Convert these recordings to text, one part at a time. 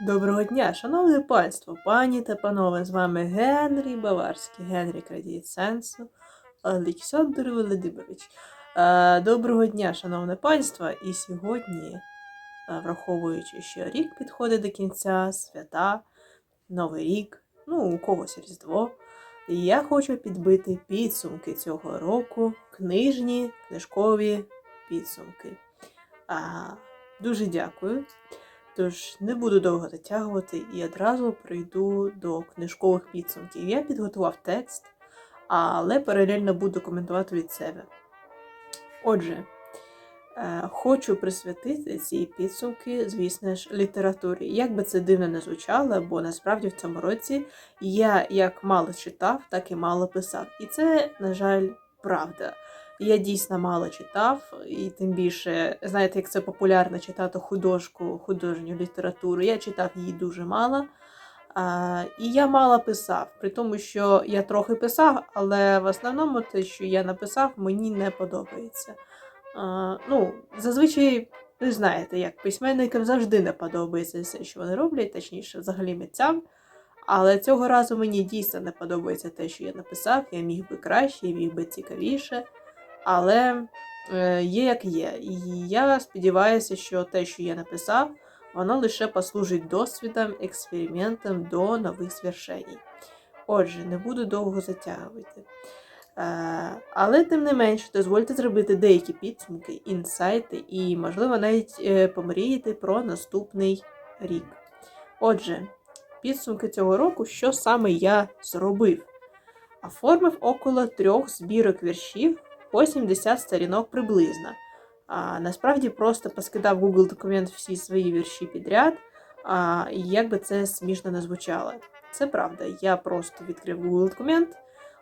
Доброго дня, шановне панство, пані та панове, з вами Генрій Баварський, Генрій Крадієць Сенсу, Олександр Володимирович. Е, Доброго дня, шановне панство, і сьогодні, е, враховуючи, що рік підходить до кінця, свята, Новий рік, ну, у когось Різдво, я хочу підбити підсумки цього року, книжні, книжкові підсумки. А, Дуже дякую. Тож не буду довго затягувати і одразу прийду до книжкових підсумків. Я підготував текст, але паралельно буду коментувати від себе. Отже, е, хочу присвятити ці підсумки, звісно ж, літературі. Як би це дивно не звучало, бо насправді в цьому році я як мало читав, так і мало писав. І це, на жаль, правда. Я дійсно мало читав, і тим більше, знаєте, як це популярно читати художку, художню літературу. Я читав її дуже мало. А, і я мало писав, при тому, що я трохи писав, але в основному те, що я написав, мені не подобається. А, ну, зазвичай, ви знаєте, як письменникам завжди не подобається все, що вони роблять, точніше, взагалі митцям. Але цього разу мені дійсно не подобається те, що я написав. Я міг би краще, я міг би цікавіше. Але е, є як є. І я сподіваюся, що те, що я написав, воно лише послужить досвідом, експериментом до нових звершень. Отже, не буду довго затягувати. Е, але, тим не менш, дозвольте зробити деякі підсумки, інсайти і, можливо, навіть е, помріяти про наступний рік. Отже, підсумки цього року, що саме я зробив? Оформив около трьох збірок віршів по 70 сторінок приблизно. А, Насправді просто поскидав Google документ всі свої вірші підряд, а, і як би це смішно не звучало. Це правда. Я просто відкрив Google документ.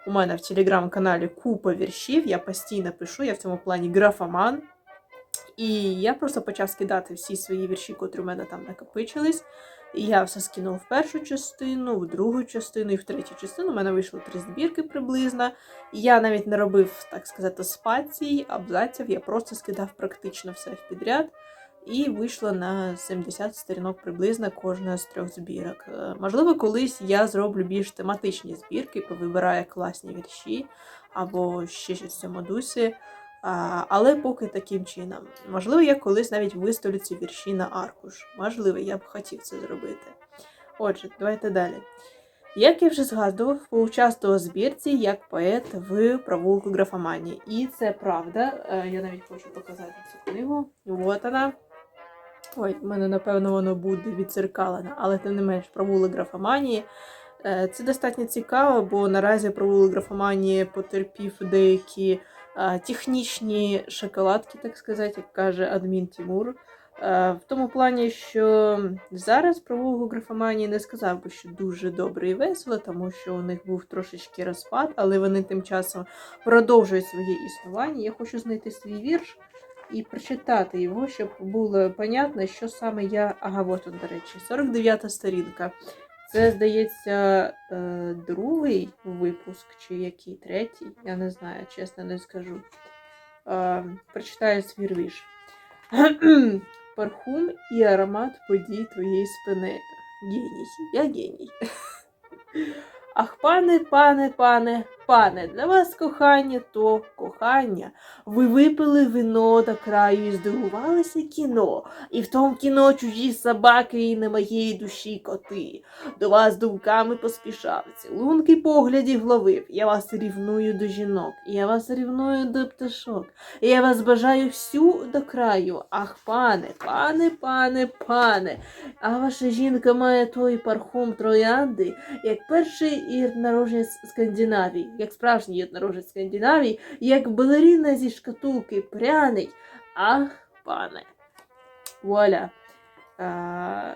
У мене в телеграм-каналі купа віршів, я постійно пишу, я в цьому плані графоман. І я просто почав скидати всі свої вірші, котрі у мене там накопичились. Я все скинув в першу частину, в другу частину і в третю частину. У мене вийшло три збірки приблизно. Я навіть не робив, так сказати, спацій, абзаців, я просто скидав практично все в підряд. І вийшло на 70 сторінок приблизно кожна з трьох збірок. Е, Можливо, колись я зроблю більш тематичні збірки, повибираю класні вірші або ще щось в цьому дусі. Але поки таким чином. Можливо, я колись навіть виставлю ці вірші на аркуш. Можливо, я б хотів це зробити. Отже, давайте далі. Як я вже згадував, поучаствував у збірці як поет в провулку графоманії. І це правда. Е, Я навіть хочу показати цю книгу. Вот вона. Ой, в мене, напевно, воно буде відцеркалено, але тим не менш провулок графоманії. Е, Це достатньо цікаво, бо наразі провулок графоманії потерпів деякі технічні шоколадки, так сказати, як каже адмін Тимур. В тому плані, що зараз провулку графоманії не сказав би, що дуже добре і весело, тому що у них був трошечки розпад, але вони тим часом продовжують своє існування. Я хочу знайти свій вірш і прочитати його, щоб було понятно, що саме я. Ага, от он, до речі, 49 сторінка. Це, здається, е, другий випуск, чи який третій, я не знаю, чесно не скажу. Е, Прочитаю свій вірш. Парфум і аромат подій твоєї спини. Геній, я геній. Ах, пане, пане, пане, пане, для вас кохання то кохання. Ви випили вино до краю і здивувалися кіно, і в тому кіно чужі собаки і на моєї душі коти. До вас думками поспішав, цілунки поглядів ловив. Я вас рівную до жінок, я вас рівную до пташок. Я вас бажаю всю до краю. Ах, пане, пане, пане, пане. А ваша жінка має той пархум троянди, як перший єднорожець Скандинавії, як справжній єднорожець Скандинавії, як балеріна зі шкатулки пряний. Ах, пане. Вуаля. А,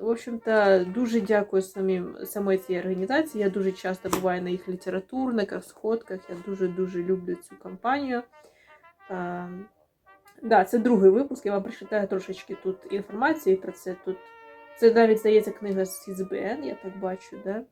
в общем-то, дуже дякую самим, самої цієї організації. Я дуже часто буваю на їх літературниках, сходках. Я дуже-дуже люблю цю кампанію. А, да, це другий випуск. Я вам прочитаю трошечки тут інформації про це. Тут це навіть здається книга з СІЗБН, я так бачу, да?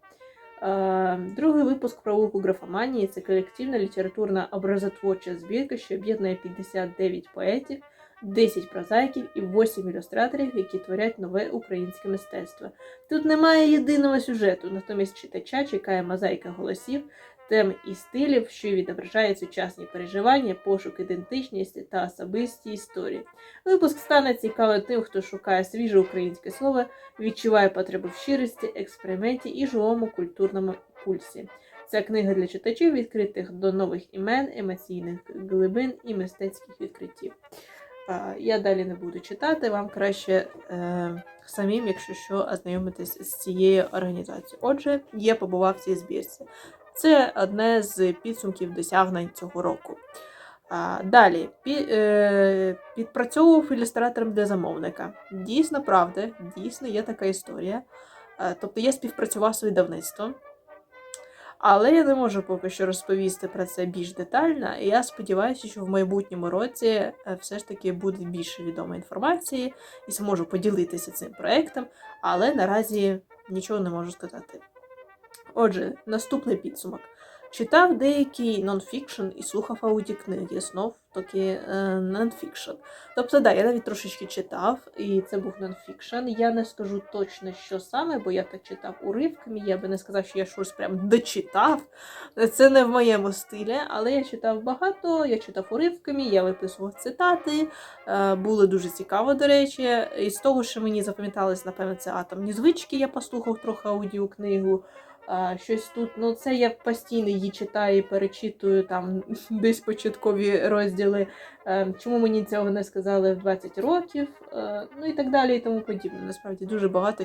Другий випуск провулку графоманії це колективна літературна образотворча збірка, що об'єднує 59 поетів 10 прозаїків і 8 ілюстраторів, які творять нове українське мистецтво. Тут немає єдиного сюжету, натомість читача чекає мозаїка голосів, тем і стилів, що відображають сучасні переживання, пошук ідентичності та особисті історії. Випуск стане цікавим тим, хто шукає свіже українське слово, відчуває потребу в щирості, експерименті і живому культурному пульсі. Ця книга для читачів, відкритих до нових імен, емоційних глибин і мистецьких відкриттів. Я далі не буду читати, вам краще е, самим, якщо що, ознайомитись з цією організацією. Отже, я побував в цій збірці. Це одне з підсумків досягнень цього року. Далі е, підпрацьовував ілюстратором для замовника. Дійсно, правда, дійсно є така історія. Тобто я співпрацював з видавництвом. Але я не можу поки що розповісти про це більш детально. І я сподіваюся, що в майбутньому році е, все ж таки буде більше відомої інформації і зможу поділитися цим проектом, але наразі нічого не можу сказати. Отже, наступний підсумок. Читав деякий нонфікшн і слухав аудіокниги, знов таки нонфікшн. Тобто, да, я навіть трошечки читав, і це був нонфікшн. Я не скажу точно, що саме, бо я так читав уривками, я би не сказав, що я щось прям дочитав. Це не в моєму стилі, але я читав багато, я читав уривками, я виписував цитати. Е, Було дуже цікаво, до речі. І з того, що мені запам'яталось, напевно, це атомні звички. Я послухав трохи аудіокнигу. Щось тут, ну це я постійно її читаю, і перечитую там десь початкові розділи. Е, Чому мені цього не сказали в 20 років? Е, Ну і так далі, і тому подібне. Насправді дуже багато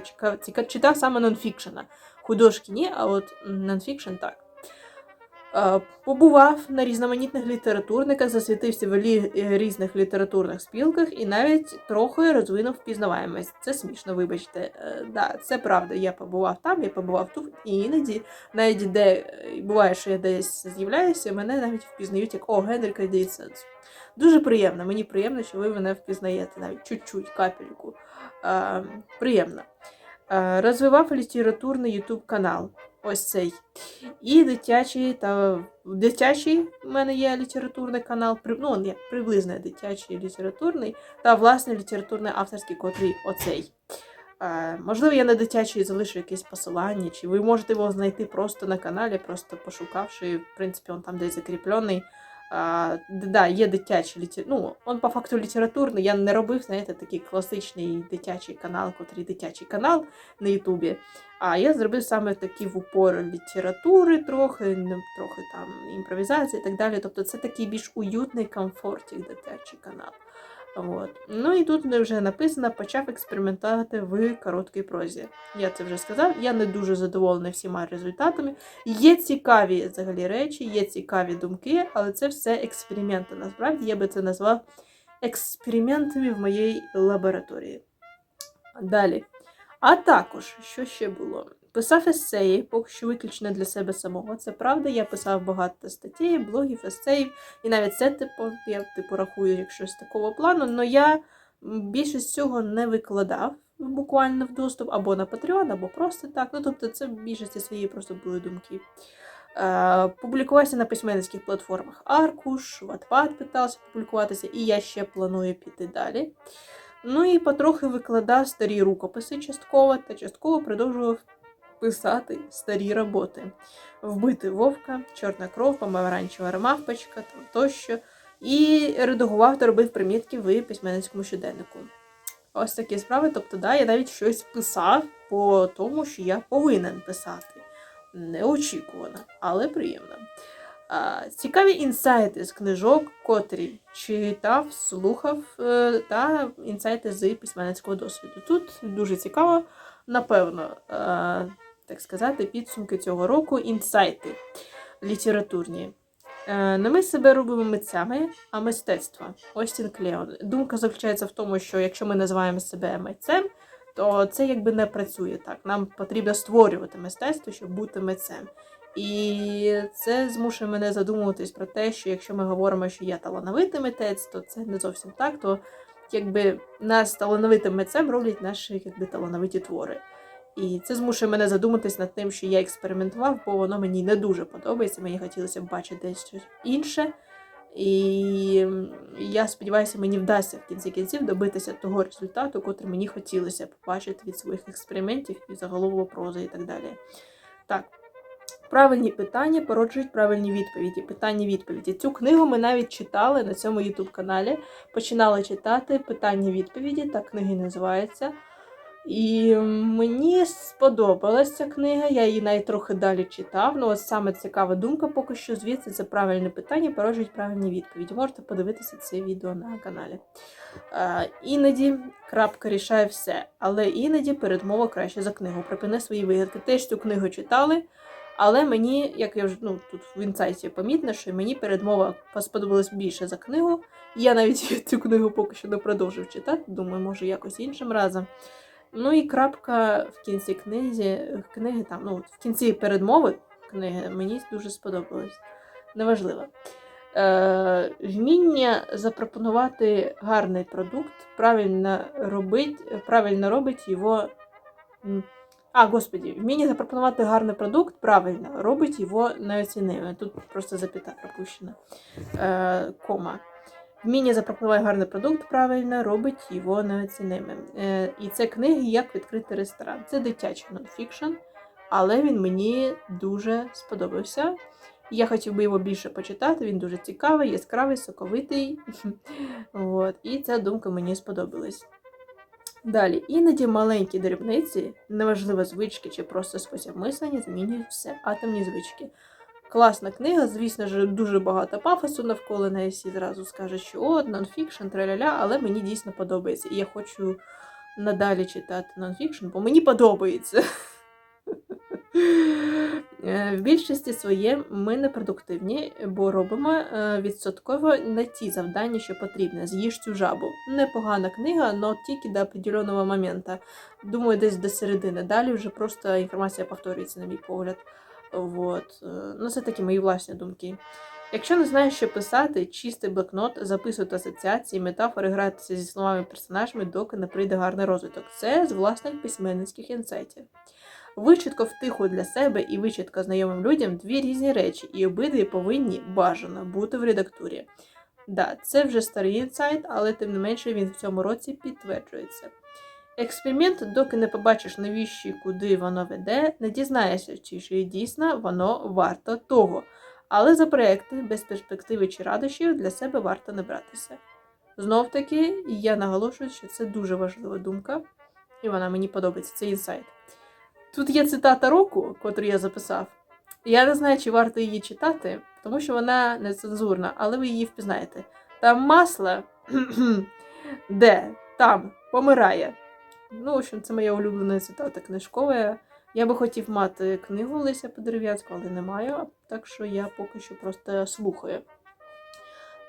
читав саме нонфікшена. Художки ні, а от нонфікшн так. Е, Побував на різноманітних літературниках, засвітився в е, різних літературних спілках і навіть трохи розвинув впізнаваємость. Це смішно, вибачте. Е, Да, це правда. Я побував там, я побував тут, і іноді, навіть де буває, що я десь з'являюся, мене навіть впізнають як О, Генрі Кредейсенс. Дуже приємно. Мені приємно, що ви мене впізнаєте навіть чуть-чуть, капельку. Е, приємно. Розвивав літературний ютуб канал. Ось цей. І дитячий та дитячий в мене є літературний канал, ну, не, приблизно дитячий літературний, та власне літературний авторський, котрий оцей. Е, можливо, я на дитячий залишу якесь посилання, чи ви можете його знайти просто на каналі, просто пошукавши, в принципі, він там десь закріплений. А, да, є дитячий літер... Ну, он по факту літературний. Я не робив, знаєте, такий класичний дитячий канал, котрий дитячий канал на Ютубі. А я зробив саме такі в упор літератури трохи, ну, трохи там імпровізації і так далі. Тобто це такий більш уютний комфортний дитячий канал. От. Ну і тут вже написано, почав експериментувати в короткій прозі. Я це вже сказав. Я не дуже задоволена всіма результатами. Є цікаві взагалі речі, є цікаві думки, але це все експерименти. Насправді я би це назвав експериментами в моїй лабораторії. Далі. А також, що ще було? Писав есеї, поки що виключно для себе самого. Це правда, я писав багато статей, блогів, есеїв, і навіть це типу, я типу рахую як щось такого плану, але я більшість цього не викладав буквально в доступ або на Patreon, або просто так. Ну, тобто, це в більшості своєї просто були думки. Е, публікувався на письменницьких платформах Аркуш, Wattpad питався публікуватися, і я ще планую піти далі. Ну і потрохи викладав старі рукописи частково та частково продовжував писати старі роботи. Вбити вовка, чорна кров, помаранчева мавпочка там тощо. І редагував та робив примітки в письменницькому щоденнику. Ось такі справи. Тобто, да, я навіть щось писав по тому, що я повинен писати. Неочікувано, але приємно. А, Цікаві інсайти з книжок, котрі читав, слухав, е, та інсайти з письменницького досвіду. Тут дуже цікаво, напевно, е, так сказати, підсумки цього року, інсайти літературні. Не ми себе робимо митцями, а мистецтво. Остін Клеон. Думка заключається в тому, що якщо ми називаємо себе митцем, то це якби не працює так. Нам потрібно створювати мистецтво, щоб бути митцем. І це змушує мене задумуватись про те, що якщо ми говоримо, що я талановитий митець, то це не зовсім так. То якби нас талановитим митцем роблять наші якби талановиті твори. І це змушує мене задуматись над тим, що я експериментував, бо воно мені не дуже подобається. Мені хотілося б бачити десь щось інше. І я сподіваюся, мені вдасться в кінці кінців добитися того результату, котрий мені хотілося побачити від своїх експериментів і заголовок прози і так далі. Так. Правильні питання породжують правильні відповіді. Питання відповіді. Цю книгу ми навіть читали на цьому youtube каналі. Починали читати питання відповіді, так книги називається. І мені сподобалася ця книга, я її навіть трохи далі читав. Ну, от саме цікава думка поки що звідси це правильне питання, породжують правильні відповіді. Можете подивитися це відео на каналі. Е, іноді крапка рішає все, але іноді передмова краще за книгу. Припини свої вигадки. Теж цю книгу читали. Але мені, як я вже ну, тут в інсайті помітно, що мені передмова сподобалась більше за книгу. Я навіть цю книгу поки що не продовжив читати, думаю, може якось іншим разом. Ну і крапка в кінці книзі, книги там, ну, в кінці передмови книги мені дуже сподобалось. Неважливо. Е, вміння запропонувати гарний продукт, правильно робить, правильно робить його. А, господі, вміння запропонувати гарний продукт правильно робить його неоцінним. Тут просто запіта пропущена. Е, кома. Вміння запропонувати гарний продукт правильно робить його неоцінним. Е, і це книги Як відкрити ресторан. Це дитячий нонфікшн, але він мені дуже сподобався. Я хотів би його більше почитати. Він дуже цікавий, яскравий, соковитий. От. І ця думка мені сподобалась. Далі, іноді маленькі дрібниці, неважливо звички чи просто спосіб мислення, змінюють все. Атомні звички. Класна книга, звісно ж, дуже багато пафосу навколо неї. Всі зразу скажуть, що от, нонфікшн, траля-ля, але мені дійсно подобається. І я хочу надалі читати нонфікшн, бо мені подобається. Е, В більшості своє ми непродуктивні, бо робимо е, відсотково не ті завдання, що потрібно. З'їж цю жабу. Непогана книга, але тільки до определеного моменту. Думаю, десь до середини. Далі вже просто інформація повторюється, на мій погляд. Вот. е, Ну, це такі мої власні думки. Якщо не знаєш, що писати, чистий блокнот, записувати асоціації, метафори, гратися зі словами персонажами, доки не прийде гарний розвиток. Це з власних письменницьких інсайтів. Вичітко втиху для себе і вичітко знайомим людям дві різні речі, і обидві повинні бажано бути в редактурі. Да, це вже старий інсайт, але тим не менше він в цьому році підтверджується. Експеримент, доки не побачиш навіщо, куди воно веде, не дізнаєшся, чи ж дійсно воно варто того. Але за проекти без перспективи чи радощів для себе варто не братися. Знов таки, я наголошую, що це дуже важлива думка, і вона мені подобається. Це інсайт. Тут є цитата року, котру я записав. Я не знаю, чи варто її читати, тому що вона нецензурна, але ви її впізнаєте. Там масло, де там помирає. Ну, в общем, це моя улюблена цитата книжкова. Я би хотів мати книгу Леся Подерев'янського, але не маю, так що я поки що просто слухаю.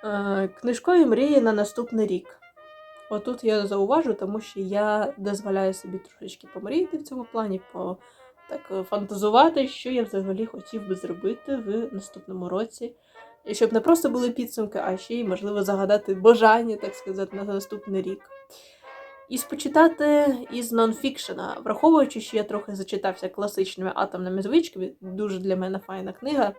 Е, книжкові мрії на наступний рік. Отут я зауважу, тому що я дозволяю собі трошечки помріяти в цьому плані, по так е, фантазувати, що я взагалі хотів би зробити в наступному році. І щоб не просто були підсумки, а ще й, можливо, загадати бажання, так сказати, на наступний рік. І спочитати із нонфікшена, враховуючи, що я трохи зачитався класичними атомними звичками, дуже для мене файна книга.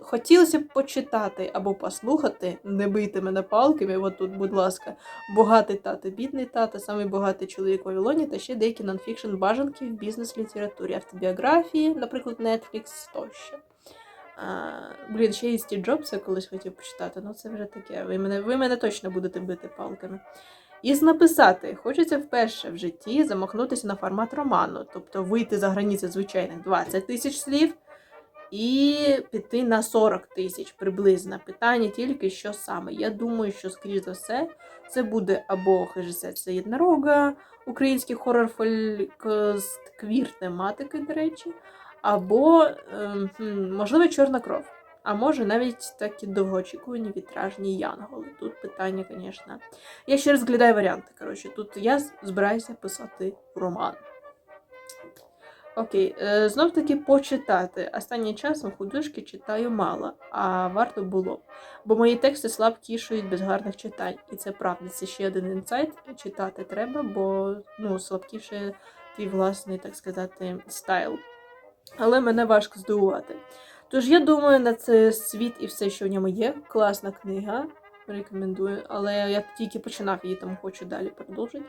Хотілося, б почитати або послухати, не бийте мене палками, от тут, будь ласка, багатий тато, бідний тато, самий багатий чоловік Вавилоні та ще деякі нонфікшн бажанки в бізнес-літературі, автобіографії, наприклад, Netflix тощо. А, блін, ще і Стів Джобса колись хотів почитати, ну це вже таке. Ви мене, ви мене точно будете бити палками. Із написати хочеться вперше в житті замахнутися на формат роману, тобто вийти за границі звичайних 20 тисяч слів і піти на 40 тисяч приблизно. Питання тільки що саме. Я думаю, що, скоріш за все, це буде або хижиця єднорога, український хорор квір тематики, до речі, або, ем, можливо, чорна кров. А може навіть такі довгоочікувані вітражні янголи. Тут питання, звісно. Я ще розглядаю варіанти. Коротше, тут я збираюся писати роман. Окей, е, знов таки почитати. Останнім часом художки читаю мало, а варто було. Бо мої тексти слабкішують без гарних читань. І це правда, це ще один інсайт. Читати треба, бо ну, слабкіше твій власний, так сказати, стайл. Але мене важко здивувати. Тож я думаю, на це світ і все, що в ньому є. Класна книга. Рекомендую, але я тільки починав її, тому хочу далі продовжити.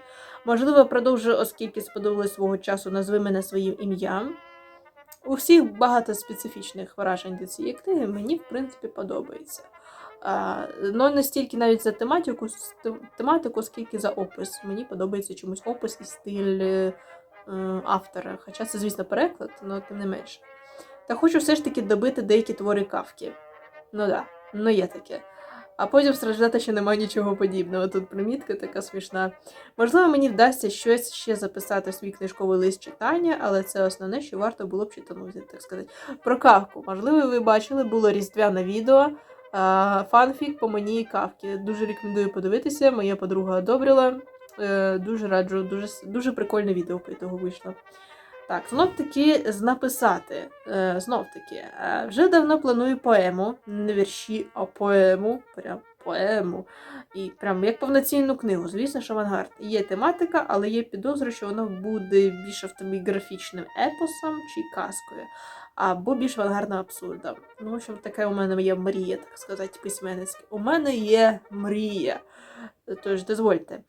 Можливо, продовжу, оскільки сподобалось свого часу назви мене своїм ім'ям. У всіх багато специфічних вражень до цієї книги, мені, в принципі, подобається. Ну, не стільки навіть за тематику, тематику, скільки за опис. Мені подобається чомусь опис і стиль е, автора. Хоча це, звісно, переклад, але тим не менше. Та хочу все ж таки добити деякі твори кавки. Ну да, ну є таке. А потім страждати, що немає нічого подібного. Тут примітка така смішна. Можливо, мені вдасться щось ще записати в свій книжковий лист читання, але це основне, що варто було б читанути, так сказати. Про кавку. Можливо, ви бачили, було різдвяне відео. Фанфік по мені і кавки. Дуже рекомендую подивитися. Моя подруга одобрила. Е, Дуже раджу, дуже, дуже прикольне відео ітогу вийшло. Так, знов таки з написати. Е, знов таки, е, вже давно планую поему, не вірші, а поему. Прям поему. І прям як повноцінну книгу. Звісно, що авангард. Є тематика, але є підозра, що воно буде більш автобіографічним епосом чи казкою, або більш авангардним абсурдом. Ну, в общем, така у мене є мрія, так сказати, письменницька. У мене є мрія. Тож дозвольте.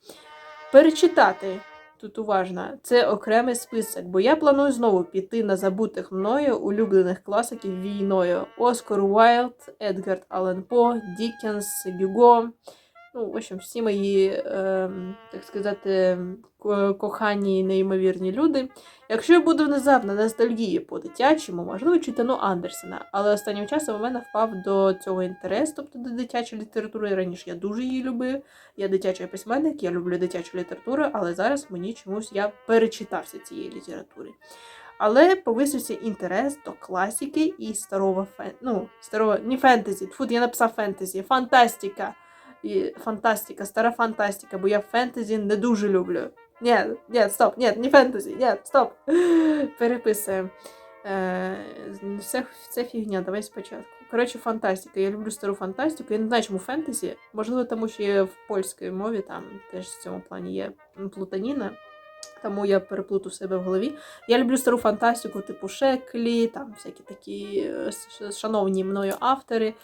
Перечитати тут уважно, це окремий список, бо я планую знову піти на забутих мною улюблених класиків війною: Оскар Уайлд, Едгард Аллен По, Діккенс, Гюго. Ну, в общем, всі мої, ем, так сказати, кохані і неймовірні люди. Якщо я буду внезапно ностальгії по дитячому, можливо, читану Андерсена, але останнім часом у мене впав до цього інтерес, тобто до дитячої літератури. Раніше я дуже її любив. Я дитячий письменник, я люблю дитячу літературу, але зараз мені чомусь я перечитався цієї літератури. Але повисився інтерес до класики і старого фен... ну, старого, не фентезі. Тьфу, я написав фентезі, фантастика. І фантастика, стара фантастика, бо я фентезі не дуже люблю. Ні, ні, стоп, ні, не фентезі, ні, стоп. Переписуємо. Е, все, це фігня, давай спочатку. Коротше, фантастика. Я люблю стару фантастику. Я не знаю, чому фентезі. Можливо, тому що є в польській мові там теж в цьому плані є плутаніна. Тому я переплуту себе в голові. Я люблю стару фантастику, типу Шеклі, там всякі такі е, шановні мною автори.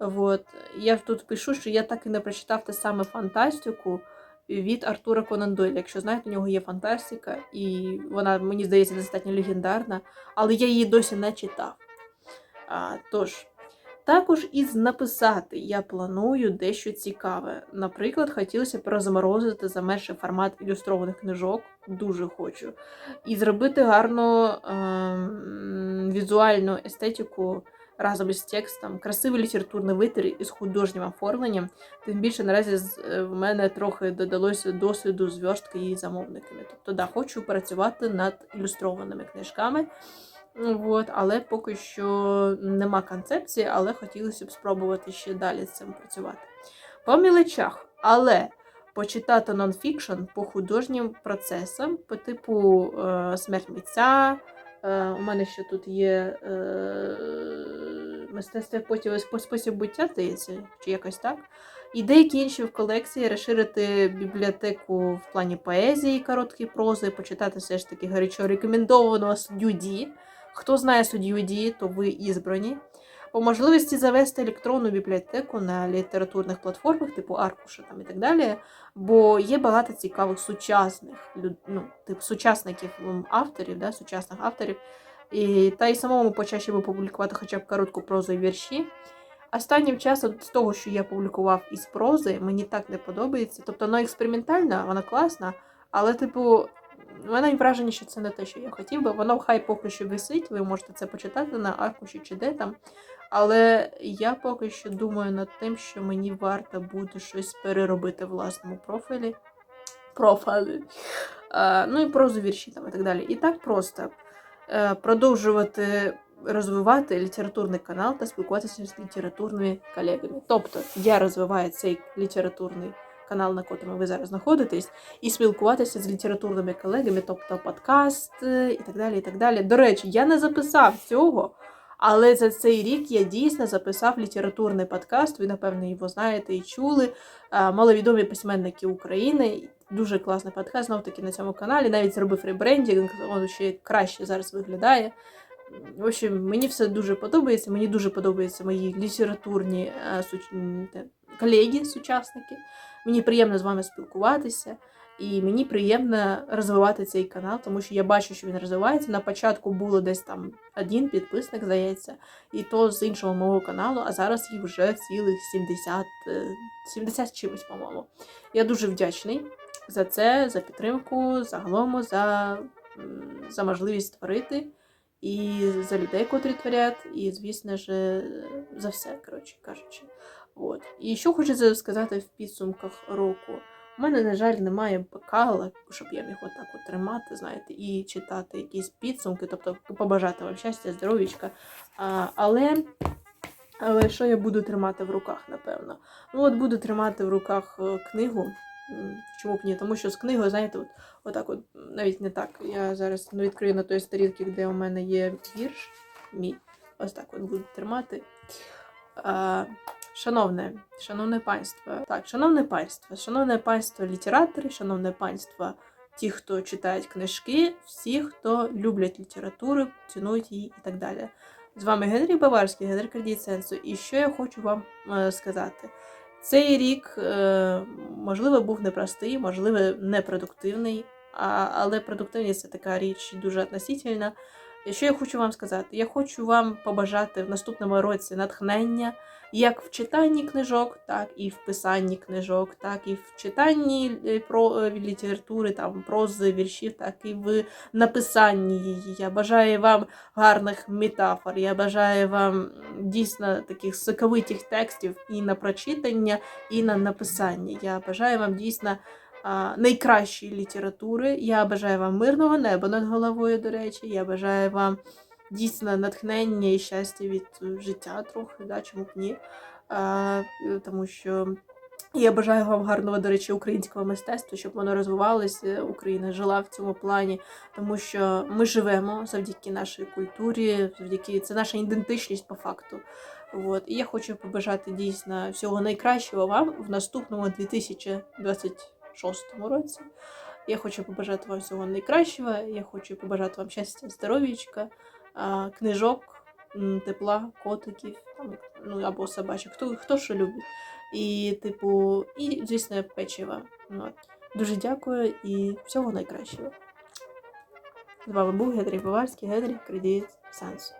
Вот. Я тут пишу, що я так і не прочитав те саме фантастику від Артура Конан Дойля. Якщо знаєте, у нього є фантастика, і вона, мені здається, достатньо легендарна, але я її досі не читав. А, тож, також із написати я планую дещо цікаве. Наприклад, хотілося б розморозити замерший формат ілюстрованих книжок, дуже хочу, і зробити гарну ем, візуальну естетику разом із текстом, красивий літературний витер із художнім оформленням. Тим більше наразі е, в мене трохи додалося досвіду з версткою і замовниками. Тобто, да, хочу працювати над ілюстрованими книжками. От, але поки що нема концепції, але хотілося б спробувати ще далі з цим працювати. По мілочах, але почитати нонфікшн по художнім процесам, по типу е, смерть митця. Е, у мене ще тут є е, мистецтво потім спосіб буття, здається, чи якось так. І деякі інші в колекції розширити бібліотеку в плані поезії, короткої прози, почитати все ж таки гарячо рекомендованого суддю Ді. Хто знає суддю Ді, то ви ізбрані. По можливості завести електронну бібліотеку на літературних платформах, типу Аркуша там і так далі. Бо є багато цікавих сучасних ну, типу сучасників авторів, да, сучасних авторів. І, та й самому почаще би публікувати хоча б коротку прозу і вірші. Останнім часом з того, що я публікував із прози, мені так не подобається. Тобто вона експериментальна, вона класна, але, типу, в мене враження, що це не те, що я хотів би. Воно хай поки що висить, ви можете це почитати на аркуші чи де там. Але я поки що думаю над тим, що мені варто буде щось переробити в власному профілі. Профілі. Ну і прозу вірші там і так далі. І так просто е, продовжувати розвивати літературний канал та спілкуватися з літературними колегами. Тобто я розвиваю цей літературний канал, на котрому ви зараз знаходитесь, і спілкуватися з літературними колегами, тобто подкаст е, і так далі. і так далі. До речі, я не записав цього. Але за цей рік я дійсно записав літературний подкаст. Ви, напевно, його знаєте і чули. Е, Маловідомі письменники України. Дуже класний подкаст, знов таки на цьому каналі. Навіть зробив ребрендінг, він ще краще зараз виглядає. В общем, мені все дуже подобається. Мені дуже подобаються мої літературні е, суч... колеги, сучасники. Мені приємно з вами спілкуватися. І мені приємно розвивати цей канал, тому що я бачу, що він розвивається. На початку було десь там один підписник, здається, і то з іншого мого каналу, а зараз їх вже цілих 70, е, 70 чимось, по-моєму. Я дуже вдячний за це, за підтримку, загалом за, за можливість творити, і за людей, котрі творять, і, звісно ж, е, за все, коротше кажучи. От. І що хочу сказати в підсумках року. У мене, на жаль, немає бокала, щоб я міг отак от тримати, знаєте, і читати якісь підсумки, тобто побажати вам щастя, здоров'ячка. Але, але що я буду тримати в руках, напевно? Ну, от буду тримати в руках е, книгу. Чому б ні? Тому що з книгою, знаєте, от, отак от, навіть не так. Я зараз ну, відкрию на той сторінці, де у мене є вірш мій. Ось так от буду тримати. А, Шановне, шановне панство, так, шановне панство, шановне панство літератори, шановне панство, ті, хто читають книжки, всі, хто люблять літературу, цінують її і так далі. З вами Генрій Баварський, Генрій Кредит Сенсу. І що я хочу вам е, сказати? Цей рік, е, можливо, був непростий, можливо, непродуктивний, але продуктивність це така річ дуже относительна. І що я хочу вам сказати? Я хочу вам побажати в наступному році натхнення як в читанні книжок, так і в писанні книжок, так і в читанні е, про е, літератури, там прози, віршів, так і в написанні її. Я бажаю вам гарних метафор. Я бажаю вам дійсно таких соковитих текстів і на прочитання, і на написання. Я бажаю вам дійсно. Найкращої літератури. Я бажаю вам мирного неба над головою, до речі. Я бажаю вам дійсно натхнення і щастя від е, життя трохи, да, чому б ні. А, е, тому що я бажаю вам гарного, до речі, українського мистецтва, щоб воно розвивалося, Україна жила в цьому плані, тому що ми живемо завдяки нашій культурі, завдяки це наша ідентичність по факту. От. І я хочу побажати дійсно всього найкращого вам в наступному 2026 році. Я хочу побажати вам всього найкращого. Я хочу побажати вам щастя, здоров'ячка, книжок, тепла, котиків ну, або собачок, хто, хто що любить. І, типу, і, звісно, печива. Ну, Дуже дякую і всього найкращого. З вами був Гедрій Баварський, Гедрій Кредит Сенс.